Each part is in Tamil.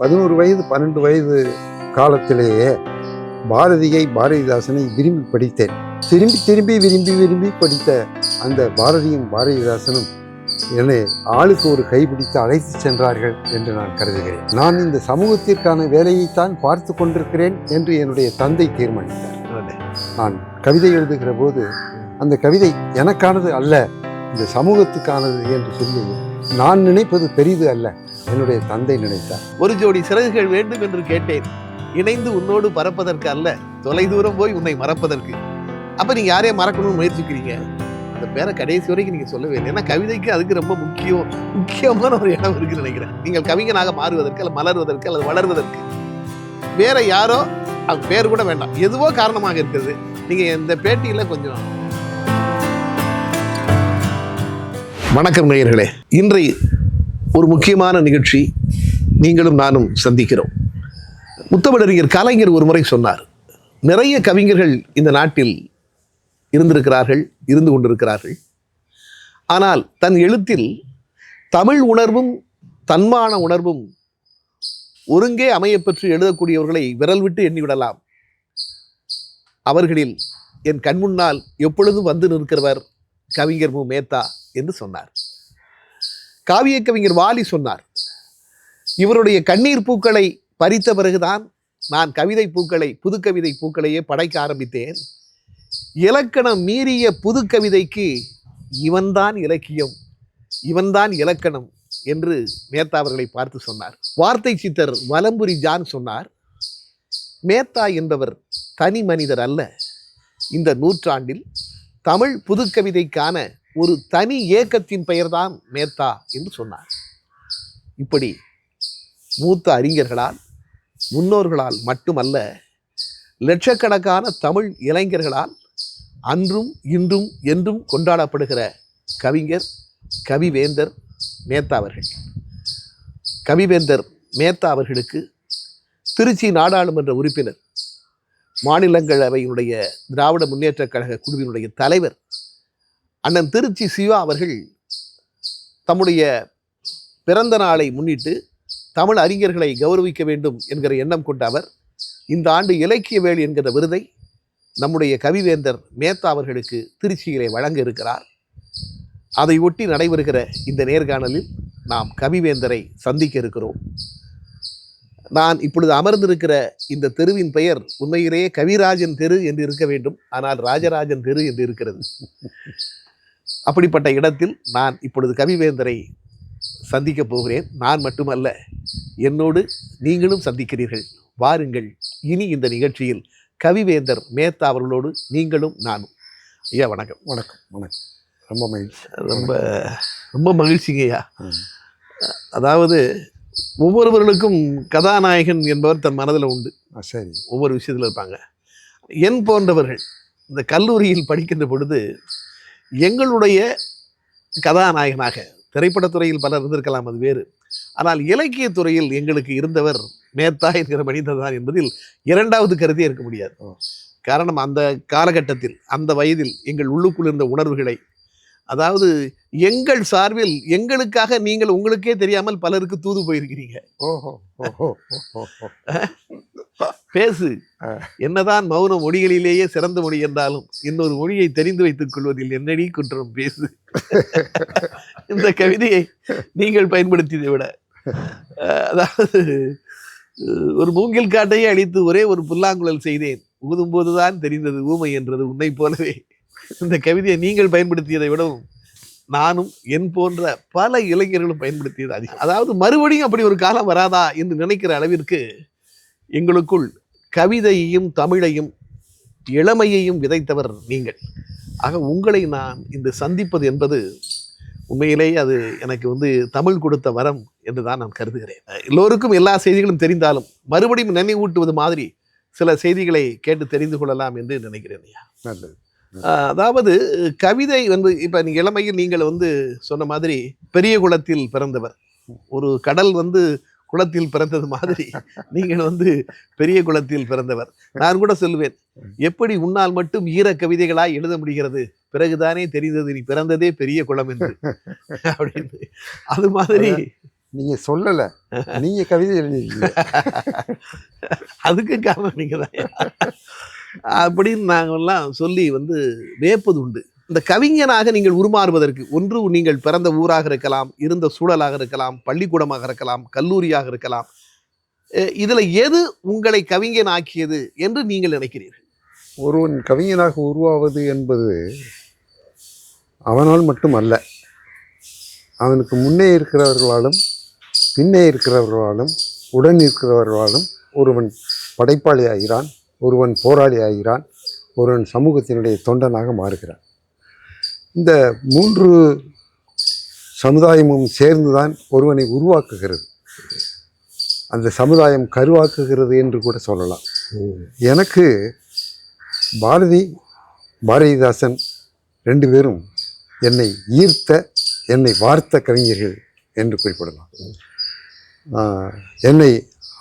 பதினோரு வயது பன்னெண்டு வயது காலத்திலேயே பாரதியை பாரதிதாசனை விரும்பி படித்தேன். திரும்பி திரும்பி விரும்பி விரும்பி படித்த அந்த பாரதியும் பாரதிதாசனும் என்னை ஆளுக்கு ஒரு கைப்பிடித்து அழைத்து சென்றார்கள் என்று நான் கருதுகிறேன். நான் இந்த சமூகத்திற்கான வேலையைத்தான் பார்த்து கொண்டிருக்கிறேன் என்று என்னுடைய தந்தை தீர்மானித்தார். நான் கவிதை எழுதுகிற போது அந்த கவிதை எனக்கானது அல்ல இந்த சமூகத்துக்கானது என்று சொல்லி நான் நினைப்பது பெரிது அல்ல. என்னுடைய தந்தை நினைத்தார். ஒரு ஜோடி சிறகுகள் வேண்டும் என்று கேட்டேன். இணைந்து உன்னோடு பறப்பதற்கு அல்ல தொலை தூரம் போய் உன்னை மறப்பதற்கு. அப்ப நீங்க யாரையும் மறக்கணும்னு முயற்சிக்கிறீங்க? அந்த பேரை கடைசி வரைக்கும் நீங்க சொல்லவே இல்லை. ஏன்னா கவிதைக்கு அதுக்கு ரொம்ப முக்கியம் முக்கியமான ஒரு இடம் இருக்குன்னு நினைக்கிறேன். நீங்கள் கவிஞனாக மாறுவதற்கு அல்லது மலர்வதற்கு அல்லது வளர்வதற்கு. வேற யாரோ அவங்க பேர் கூட வேண்டாம். எதுவோ காரணமாக இருக்கிறது. நீங்க இந்த பேட்டியில கொஞ்சம் வணக்கம் நேயர்களே. இன்றை ஒரு முக்கியமான நிகழ்ச்சி நீங்களும் நானும் சந்திக்கிறோம். முத்தமிழறிஞர் கலைஞர் ஒரு முறை சொன்னார் நிறைய கவிஞர்கள் இந்த நாட்டில் இருந்திருக்கிறார்கள் இருந்து கொண்டிருக்கிறார்கள். ஆனால் தன் எழுத்தில் தமிழ் உணர்வும் தன்மான உணர்வும் ஒருங்கே அமையப்பெற்று எழுதக்கூடியவர்களை விரல் விட்டு எண்ணிவிடலாம் அவர்களில் என் கண்முன்னால் எப்பொழுதும் வந்து நிற்கிறவர் கவிஞர் மு. மேத்தா என்று சொன்னார். காவிய கவிஞர் வாலி சொன்னார் இவருடைய கண்ணீர் பூக்களை பறித்த பிறகுதான் நான் கவிதை பூக்களை புது கவிதை பூக்களையே படைக்க ஆரம்பித்தேன். இலக்கணம் மீறிய புது கவிதைக்கு இவன்தான் இலக்கியம் இவன்தான் இலக்கணம் என்று மேத்தா அவர்களை பார்த்து சொன்னார். வார்த்தை சித்தர் வலம்புரி ஜான் சொன்னார் மேத்தா என்பவர் தனி மனிதர் அல்ல. இந்த நூற்றாண்டில் தமிழ் புதுக்கவிதைக்கான ஒரு தனி இயக்கத்தின் பெயர்தான் மேத்தா என்று சொன்னார். இப்படி மூத்த அறிஞர்களால் முன்னோர்களால் மட்டுமல்ல லட்சக்கணக்கான தமிழ் இளைஞர்களால் அன்றும் இன்றும் என்றும் கொண்டாடப்படுகிற கவிஞர் கவிவேந்தர் மேத்தா அவர்கள். கவிவேந்தர் மேத்தா அவர்களுக்கு திருச்சி நாடாளுமன்ற உறுப்பினர் மாநிலங்களவையினுடைய திராவிட முன்னேற்றக் கழக குழுவினுடைய தலைவர் அண்ணன் திருச்சி சிவா அவர்கள் தம்முடைய பிறந்த நாளை முன்னிட்டு தமிழ் அறிஞர்களை கௌரவிக்க வேண்டும் என்கிற எண்ணம் கொண்ட அவர் இந்த ஆண்டு இலக்கிய வேள் என்கிற விருதை நம்முடைய கவிவேந்தர் மேத்தா அவர்களுக்கு திருச்சியிலே வழங்க இருக்கிறார். அதை ஒட்டி நடைபெறுகிற இந்த நேர்காணலில் நாம் கவிவேந்தரை சந்திக்க இருக்கிறோம். நான் இப்பொழுது அமர்ந்திருக்கிற இந்த தெருவின் பெயர் உண்மையிலேயே கவிராஜன் தெரு என்று இருக்க வேண்டும். ஆனால் ராஜராஜன் தெரு என்று இருக்கிறது. அப்படிப்பட்ட இடத்தில் நான் இப்பொழுது கவிவேந்தரை சந்திக்கப் போகிறேன். நான் மட்டுமல்ல என்னோடு நீங்களும் சந்திக்கிறீர்கள். வாருங்கள் இனி இந்த நிகழ்ச்சியில் கவிவேந்தர் மேத்தா அவர்களோடு நீங்களும் நானும். ஐயா வணக்கம். வணக்கம் வணக்கம். ரொம்ப மகிழ்ச்சி. ரொம்ப ரொம்ப மகிழ்ச்சிங்கய்யா. ம். அதாவது ஒவ்வொருவர்களுக்கும் கதாநாயகன் என்பவர் தன் மனதில் உண்டு. சரி. ஒவ்வொரு விஷயத்தில் இருப்பாங்க. என் போன்றவர்கள் இந்த கல்லூரியில் படிக்கின்ற பொழுது எங்களுடைய கதாநாயகனாக திரைப்படத்துறையில் பலர் இருந்திருக்கலாம் அது வேறு. ஆனால் இலக்கியத் துறையில் எங்களுக்கு இருந்தவர் மேத்தா என்கிற மனிதர் தான் என்பதில் இரண்டாவது கருத்தே இருக்க முடியாது. காரணம் அந்த காலகட்டத்தில் அந்த வயதில் எங்கள் உள்ளுக்குள் இருந்த உணர்வுகளை அதாவது எங்கள் சார்பில் எங்களுக்காக நீங்கள் உங்களுக்கே தெரியாமல் பலருக்கு தூது போயிருக்கிறீங்க. பேசு. என்னதான் மௌனம் மொழிகளிலேயே சிறந்த மொழி என்றாலும் இன்னொரு மொழியை தெரிந்து வைத்துக் கொள்வதில் என்னடி குற்றம்? பேசு. இந்த கவிதையை நீங்கள் பயன்படுத்தியதை விட. அதாவது ஒரு மூங்கில் காட்டையே அழித்து ஒரே ஒரு புல்லாங்குழல் செய்தேன். ஊதும் போதுதான் தெரிந்தது ஊமை என்றது உன்னை போலவே. இந்த கவிதையை நீங்கள் பயன்படுத்தியதை விடவும் நானும் என் போன்ற பல இளைஞர்களும் பயன்படுத்தியது அதிகம். அதாவது மறுபடியும் அப்படி ஒரு காலம் வராதா என்று நினைக்கிற அளவிற்கு எங்களுக்குள் கவிதையையும் தமிழையும் இளமையையும் விதைத்தவர் நீங்கள். ஆக உங்களை நான் இந்த சந்திப்பது என்பது உண்மையிலேயே அது எனக்கு வந்து தமிழ் கொடுத்த வரம் என்று தான் நான் கருதுகிறேன். எல்லோருக்கும் எல்லா செய்திகளும் தெரிந்தாலும் மறுபடியும் நினைவூட்டுவது மாதிரி சில செய்திகளை கேட்டு தெரிந்து கொள்ளலாம் என்று நினைக்கிறேன் ஐயா. நல்லது. அதாவது கவிதை வந்து இப்போ நீங்கள் இளமையில் நீங்கள் வந்து சொன்ன மாதிரி பெரிய குளத்தில் பிறந்தவர். ஒரு கடல் வந்து குளத்தில் பிறந்தது மாதிரி நீங்கள் வந்து பெரிய குளத்தில் பிறந்தவர். நான் கூட சொல்லுவேன் எப்படி உன்னால் மட்டும் ஈர கவிதைகளாய் எழுத முடிகிறது? பிறகுதானே தெரிந்தது நீ பிறந்ததே பெரிய குளம் என்று. அப்படின்னு. அது மாதிரி நீங்க சொல்லல நீங்க கவிதை எழுதிருக்கீங்க அதுக்கு காரணம் நீங்க தான் அப்படின்னு நாங்கெல்லாம் சொல்லி வந்து வியப்பது உண்டு இந்த கவிஞனாக நீங்கள் உருமாறுவதற்கு ஒன்று நீங்கள் பிறந்த ஊராக இருக்கலாம் இருந்த சூழலாக இருக்கலாம் பள்ளிக்கூடமாக இருக்கலாம் கல்லூரியாக இருக்கலாம். இதில் எது உங்களை கவிஞன் ஆக்கியது என்று நீங்கள் நினைக்கிறீர்கள்? ஒருவன் கவிஞனாக உருவாவது என்பது அவனால் மட்டும் அல்ல அவனுக்கு முன்னே இருக்கிறவர்களாலும் பின்னே இருக்கிறவர்களாலும் உடன் இருக்கிறவர்களாலும் ஒருவன் படைப்பாளி ஆகிறான் ஒருவன் போராளி ஆகிறான் ஒருவன் சமூகத்தினுடைய தொண்டனாக மாறுகிறான். இந்த மூன்று சமுதாயமும் சேர்ந்துதான் ஒருவனை உருவாக்குகிறது. அந்த சமுதாயம் கருவாக்குகிறது என்று கூட சொல்லலாம். எனக்கு பாரதி பாரதிதாசன் ரெண்டு பேரும் என்னை ஈர்த்த என்னை வார்த்த கவிஞர்கள் என்று குறிப்பிடலாம். என்னை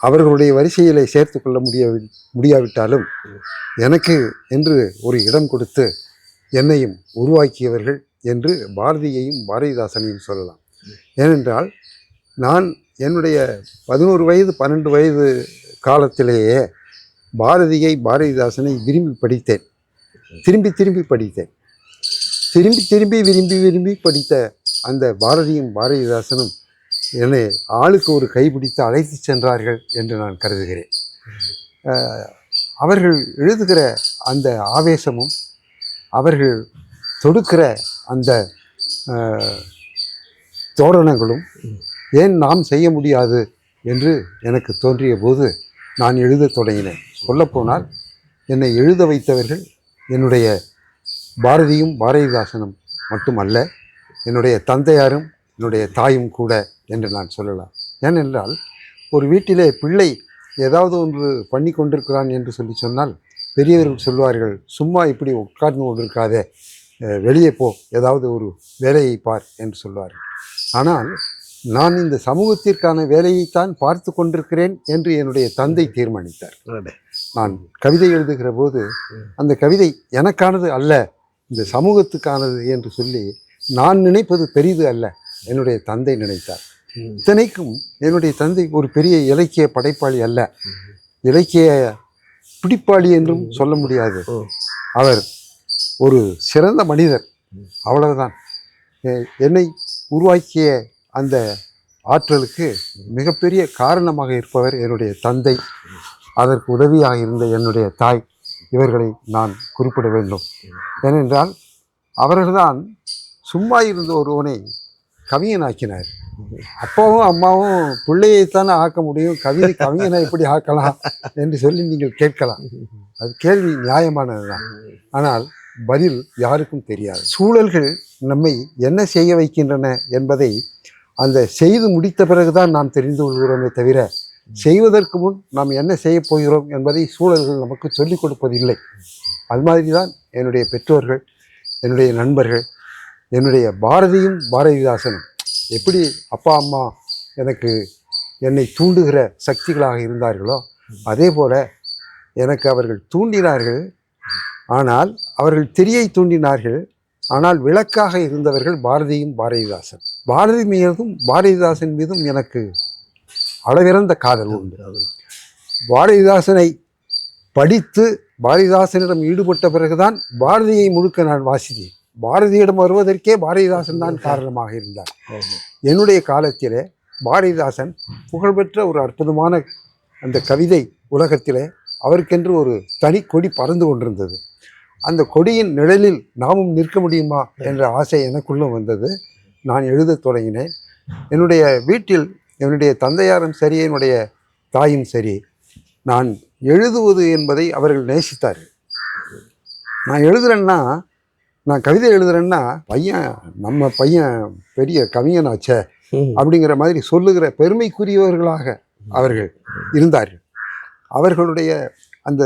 அவர்களுடைய வரிசையிலே சேர்த்து கொள்ள முடிய முடியாவிட்டாலும் எனக்கு என்று ஒரு இடம் கொடுத்து என்னையும் உருவாக்கியவர்கள் என்று பாரதியையும் பாரதிதாசனையும் சொல்லலாம். ஏனென்றால் நான் என்னுடைய பதினோரு வயது பன்னெண்டு வயது காலத்திலேயே பாரதியை பாரதிதாசனை விரும்பி படித்தேன். திரும்பி திரும்பி படித்தேன். திரும்பி திரும்பி விரும்பி விரும்பி படித்த அந்த பாரதியும் பாரதிதாசனும் என்னை ஆளுக்கு ஒரு கைப்பிடித்து அழைத்து சென்றார்கள் என்று நான் கருதுகிறேன். அவர்கள் எழுதுகிற அந்த ஆவேசமும் அவர்கள் தொடுக்கிற அந்த தோரணங்களும் ஏன் நாம் செய்ய முடியாது என்று எனக்கு தோன்றிய போது நான் எழுதத் தொடங்கினேன். சொல்லப்போனால் என்னை எழுத வைத்தவர்கள் என்னுடைய பாரதியும் பாரதிதாசனும் மட்டுமல்ல என்னுடைய தந்தையாரும் என்னுடைய தாயும் கூட என்று நான் சொல்லலாம். ஏனென்றால் ஒரு வீட்டிலே பிள்ளை ஏதாவது ஒன்று பண்ணி கொண்டிருக்கிறான் என்று சொல்லி சொன்னால் பெரியவர்கள் சொல்வார்கள் சும்மா இப்படி உட்கார்ந்து கொண்டிருக்காதே வெளியே போ ஏதாவது ஒரு வேலையை பார் என்று சொல்வார்கள். ஆனால் நான் இந்த சமூகத்திற்கான வேலையைத்தான் பார்த்து கொண்டிருக்கிறேன் என்று என்னுடைய தந்தை தீர்மானித்தார். நான் கவிதை எழுதுகிற போது அந்த கவிதை எனக்கானது அல்ல இந்த சமூகத்துக்கானது என்று சொல்லி நான் நினைப்பது பெரிது அல்ல. என்னுடைய தந்தை நினைத்தார். இத்தனைக்கும் என்னுடைய தந்தை ஒரு பெரிய இலக்கிய படைப்பாளி அல்ல. இலக்கிய பிடிப்பாளி என்றும் சொல்ல முடியாது. அவர் ஒரு சிறந்த மனிதர். அவ்வளவுதான். என்னை உருவாக்கிய அந்த ஆற்றலுக்கு மிகப்பெரிய காரணமாக இருப்பவர் என்னுடைய தந்தை. அதற்கு உதவியாக இருந்த என்னுடைய தாய். இவர்களை நான் குறிப்பிட வேண்டும். ஏனென்றால் அவர்கள்தான் சும்மா இருந்த ஒருவனை கவிஞனாக்கினார் அப்பாவும் அம்மாவும் பிள்ளையைத்தானே ஆக்க முடியும். கவிதை கவிஞனை எப்படி ஆக்கலாம் என்று சொல்லி நீங்கள் கேட்கலாம். அது கேள்வி நியாயமானதுதான். ஆனால் பதில் யாருக்கும் தெரியாது. சூழல்கள் நம்மை என்ன செய்ய வைக்கின்றன என்பதை அந்த செய்து முடித்த பிறகுதான் நாம் தெரிந்து கொள்கிறோமே தவிர செய்வதற்கு முன் நாம் என்ன செய்ய போகிறோம் என்பதை சூழல்கள் நமக்கு சொல்லிக் கொடுப்பதில்லை. அது மாதிரி தான் என்னுடைய பெற்றோர்கள் என்னுடைய நண்பர்கள் என்னுடைய பாரதியும் பாரதிதாசனும் எப்படி அப்பா அம்மா எனக்கு என்னை தூண்டுகிற சக்திகளாக இருந்தார்களோ அதே போல் எனக்கு அவர்கள் தூண்டினார்கள். ஆனால் அவர்கள் திரியை தூண்டினார்கள். ஆனால் விளக்காக இருந்தவர்கள் பாரதியும் பாரதிதாசன். பாரதி மீதும் பாரதிதாசன் மீதும் எனக்கு அளவிறந்த காதல் உண்டு. பாரதிதாசனை படித்து பாரதிதாசனிடம் ஈடுபட்ட பிறகுதான் பாரதியை முழுக்க நான் வாசித்தேன். பாரதியிடம் வருவதற்கே பாரதிதாசன் தான் காரணமாக இருந்தார். என்னுடைய காலத்திலே பாரதிதாசன் புகழ்பெற்ற ஒரு அற்புதமான அந்த கவிதை உலகத்திலே அவருக்கென்று ஒரு தனி கொடி பறந்து கொண்டிருந்தது. அந்த கொடியின் நிழலில் நாமும் நிற்க முடியுமா என்ற ஆசை எனக்குள்ளும் வந்தது. நான் எழுதத் தொடங்கினேன். என்னுடைய வீட்டில் என்னுடைய தந்தையாரும் சரி என்னுடைய தாயும் சரி நான் எழுதுவது என்பதை அவர்கள் நேசித்தார்கள். நான் எழுதுறேன்னா நான் கவிதை எழுதுறேன்னா பையன் நம்ம பையன் பெரிய கவிஞனாச்சே அப்படிங்கிற மாதிரி சொல்லுகிற பெருமைக்குரியவர்களாக அவர்கள் இருந்தார்கள். அவர்களுடைய அந்த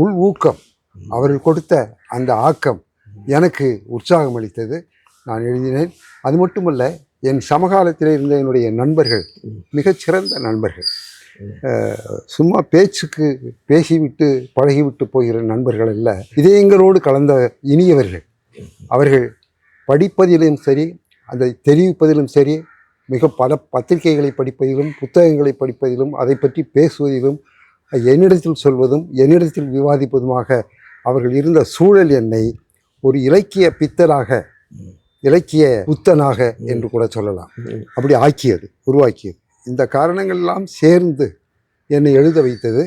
உள் ஊக்கம் அவர்கள் கொடுத்த அந்த ஆக்கம் எனக்கு உற்சாகம் அளித்தது. நான் எழுதினேன். அது மட்டுமல்ல என் சமகாலத்தில் இருந்த என்னுடைய நண்பர்கள் மிகச்சிறந்த நண்பர்கள். சும்மா பேச்சுக்கு பேசிவிட்டு பழகிவிட்டு போகிற நண்பர்கள் அல்ல. இதயங்களோடு கலந்த இனியவர்கள். அவர்கள் படிப்பதிலும் சரி அதை தெரிவிப்பதிலும் சரி மிக பல பத்திரிகைகளை படிப்பதிலும் புத்தகங்களை படிப்பதிலும் அதை பற்றி பேசுவதிலும் என்னிடத்தில் சொல்வதும் என்னிடத்தில் விவாதிப்பதுமாக அவர்கள் இருந்த சூழல் என்னை ஒரு இலக்கிய பித்தனாக இலக்கிய புத்தனாக என்று கூட சொல்லலாம். அப்படி ஆக்கியது உருவாக்கியது. இந்த காரணங்கள்லாம் சேர்ந்து என்னை எழுத வைத்தது.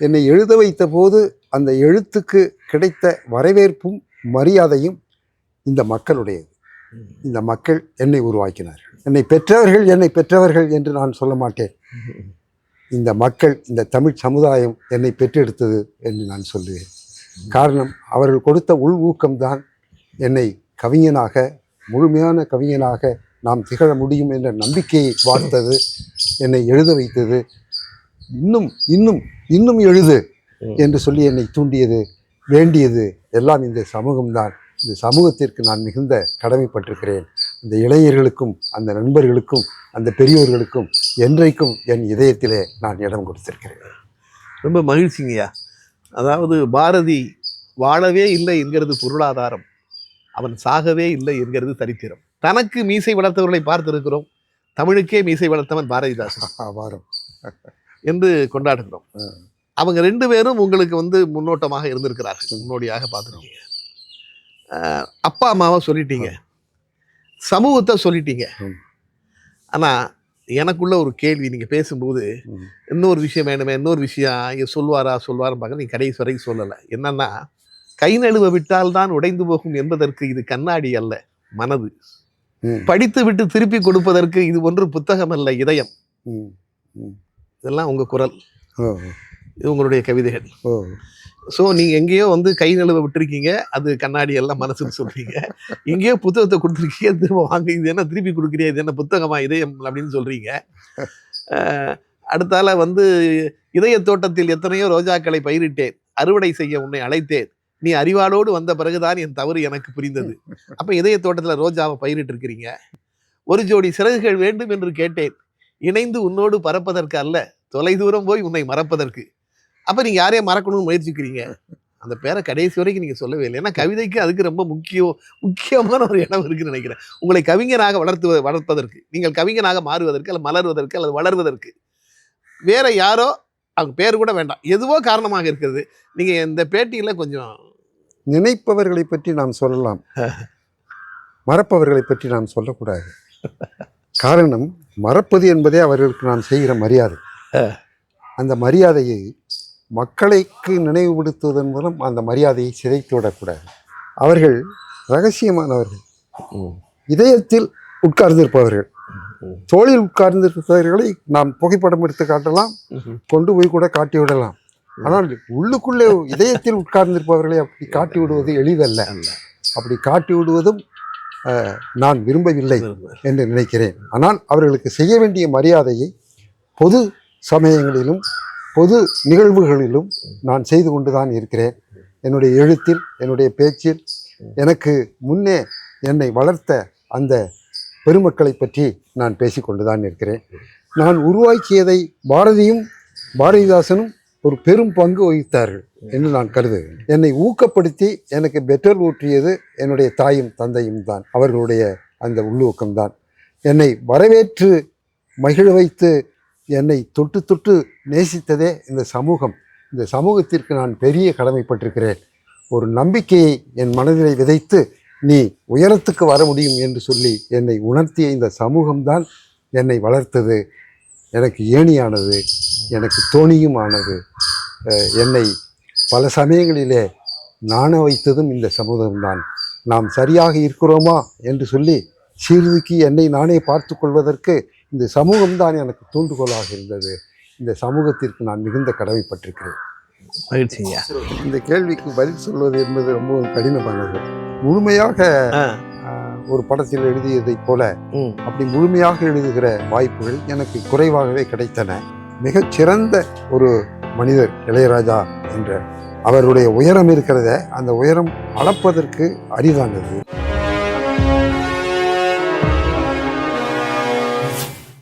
என்னை எழுத வைத்த போது அந்த எழுத்துக்கு கிடைத்த வரவேற்பும் மரியாதையும் இந்த மக்களுடையது. இந்த மக்கள் என்னை உருவாக்கினார்கள். என்னை பெற்றவர்கள் என்னை பெற்றவர்கள் என்று நான் சொல்ல மாட்டேன். இந்த மக்கள் இந்த தமிழ் சமுதாயம் என்னை பெற்றெடுத்தது என்று நான் சொல்லுவேன். காரணம் அவர்கள் கொடுத்த உள் ஊக்கம்தான் என்னை கவிஞனாக முழுமையான கவிஞனாக நாம் திகழ முடியும் என்ற நம்பிக்கையை வார்த்தது என்னை எழுத வைத்தது. இன்னும் இன்னும் இன்னும் எழுது என்று சொல்லி என்னை தூண்டியது வேண்டியது எல்லாம் இந்த சமூகம்தான். இந்த சமூகத்திற்கு நான் மிகுந்த கடமைப்பட்டிருக்கிறேன். இந்த இளைஞர்களுக்கும் அந்த நண்பர்களுக்கும் அந்த பெரியோர்களுக்கும் என்றைக்கும் என் இதயத்திலே நான் இடம் கொடுத்திருக்கிறேன். ரொம்ப மகிழ்ச்சிங்கய்யா அதாவது பாரதி வாழவே இல்லை என்கிறது பொருளாதாரம். அவன் சாகவே இல்லை என்கிறது சரித்திரம். தனக்கு மீசை வளர்த்தவர்களை பார்த்திருக்கிறோம். தமிழுக்கே மீசை வளர்த்தவன் பாரதிதாசன் என்று கொண்டாடுகிறோம். அவங்க ரெண்டு பேரும் உங்களுக்கு வந்து முன்னோட்டமாக இருந்திருக்கிறார்கள். முன்னோடியாக பார்த்துருக்கீங்க. அப்பா அம்மாவை சொல்லிட்டீங்க. சமூகத்தை சொல்லிட்டீங்க. ம். ஆனா எனக்குள்ள ஒரு கேள்வி நீங்க பேசும்போது. இன்னொரு விஷயம் வேணுமே இன்னொரு விஷயம் இங்க சொல்வாரா சொல்வாரா பார்க்க நீங்க கடைசி வரைக்கும் சொல்லலை. என்னன்னா கை நழுவ விட்டால் தான் உடைந்து போகும் என்பதற்கு இது கண்ணாடி அல்ல மனது. படித்து விட்டு திருப்பி கொடுப்பதற்கு இது ஒன்று புத்தகம் அல்ல இதயம். இதெல்லாம் உங்க குரல். இது உங்களுடைய கவிதைகள். ஸோ நீங்கள் எங்கேயோ வந்து கை நழுவ விட்டுருக்கீங்க அது கண்ணாடி எல்லாம் மனசுன்னு சொல்றீங்க. எங்கேயோ புத்தகத்தை கொடுத்துருக்கீங்க திரும்ப வாங்க இது என்ன திருப்பி கொடுக்குறியா இது என்ன புத்தகமா இதயம் அப்படின்னு சொல்றீங்க. அஹ், அடுத்தால வந்து இதய தோட்டத்தில் எத்தனையோ ரோஜாக்களை பயிரிட்டேன் அறுவடை செய்ய உன்னை அழைத்தேன். நீ அறிவாளோடு வந்த பிறகுதான் என் தவறு எனக்கு புரிந்தது. அப்ப இதய தோட்டத்துல ரோஜாவை பயிரிட்டு இருக்கிறீங்க ஒரு ஜோடி சிறகுகள் வேண்டும் என்று கேட்டேன். இணைந்து உன்னோடு பறப்பதற்கு அல்ல தொலைதூரம் போய் உன்னை மறப்பதற்கு. அப்ப நீங்க யாரையும் மறக்கணும்னு முயற்சிக்கிறீங்க? அந்த பேரை கடைசி வரைக்கும் நீங்க சொல்லவே இல்லை. ஏன்னா கவிதைக்கு அதுக்கு ரொம்ப முக்கியம் முக்கியமான ஒரு இடம் இருக்குன்னு நினைக்கிறேன். உங்களை கவிஞனாக வளர்த்து வளர்ப்பதற்கு நீங்கள் கவிஞனாக மாறுவதற்கு அல்லது மலர்வதற்கு அல்லது வளர்வதற்கு. வேற யாரோ அவங்க பேர் கூட வேண்டாம். எதுவோ காரணமாக இருக்கிறது. நீங்கள் இந்த பேட்டியில் கொஞ்சம் நினைப்பவர்களை பற்றி நாம் சொல்லலாம். மறப்பவர்களை பற்றி நாம் சொல்லக்கூடாது. காரணம் மறப்பது என்பதே அவர்களுக்கு நாம் செய்கிற மரியாதை. அந்த மரியாதையை மக்களுக்கு நினைவுபடுத்துவதன் மூலம் அந்த மரியாதையை சிதைத்து விடக்கூடாது. அவர்கள் ரகசியமானவர்கள். இதயத்தில் உட்கார்ந்திருப்பவர்கள். தோளில் உட்கார்ந்திருப்பவர்களை நாம் புகைப்படம் எடுத்து காட்டலாம். கொண்டு போய் கூட காட்டி விடலாம் ஆனால் உள்ளுக்குள்ளே இதயத்தில் உட்கார்ந்திருப்பவர்களை அப்படி காட்டி விடுவது எளிதல்ல. அப்படி காட்டி விடுவதும் நான் விரும்பவில்லை என்று நினைக்கிறேன். ஆனால் அவர்களுக்கு செய்ய வேண்டிய மரியாதையை பொது சமயங்களிலும் பொது நிகழ்வுகளிலும் நான் செய்து கொண்டுதான் இருக்கிறேன். என்னுடைய எழுத்தில் என்னுடைய பேச்சில் எனக்கு முன்னே என்னை வளர்த்த அந்த பெருமக்களை பற்றி நான் பேசிக்கொண்டுதான் இருக்கிறேன். நான் உருவாக்கியதை பாரதியும் பாரதிதாசனும் ஒரு பெரும் பங்கு வகித்தார்கள் என்று நான் கருதுகிறேன். என்னை ஊக்கப்படுத்தி எனக்கு பெட்ரோல் ஊற்றியது என்னுடைய தாயும் தந்தையும் தான். அவர்களுடைய அந்த உள்ளூக்கம்தான் என்னை வரவேற்று மகிழ வைத்து என்னை தொட்டு தொட்டு நேசித்ததே இந்த சமூகம். இந்த சமூகத்திற்கு நான் பெரிய கடமைப்பட்டிருக்கிறேன். ஒரு நம்பிக்கையை என் மனதிலே விதைத்து நீ உயரத்துக்கு வர முடியும் என்று சொல்லி என்னை உணர்த்திய இந்த சமூகம்தான் என்னை வளர்த்தது. எனக்கு ஏணியானது. எனக்கு தோணியும் ஆனது அஹ் என்னை பல சமயங்களிலே நாண வைத்ததும் இந்த சமூகம்தான். நாம் சரியாக இருக்கிறோமா என்று சொல்லி சீர்தூக்கி என்னை நானே பார்த்து கொள்வதற்கு இந்த சமூகம்தான் எனக்கு தூண்டுகோலாக இருந்தது. இந்த சமூகத்திற்கு நான் மிகுந்த கடமைப்பட்டிருக்கிறேன். மகிழ்ச்சிங்க. இந்த கேள்விக்கு பதில் சொல்வது என்பது ரொம்பவும் கடினமானது. முழுமையாக ஒரு படத்தில் எழுதியதைப் போல அப்படி முழுமையாக எழுதுகிற வாய்ப்புகள் எனக்கு குறைவாகவே கிடைத்தன. மிகச்சிறந்த ஒரு மனிதர் இளையராஜா என்ற அவருடைய உயரம் இருக்கிறத அந்த உயரம் அளப்பதற்கு அரிதானது.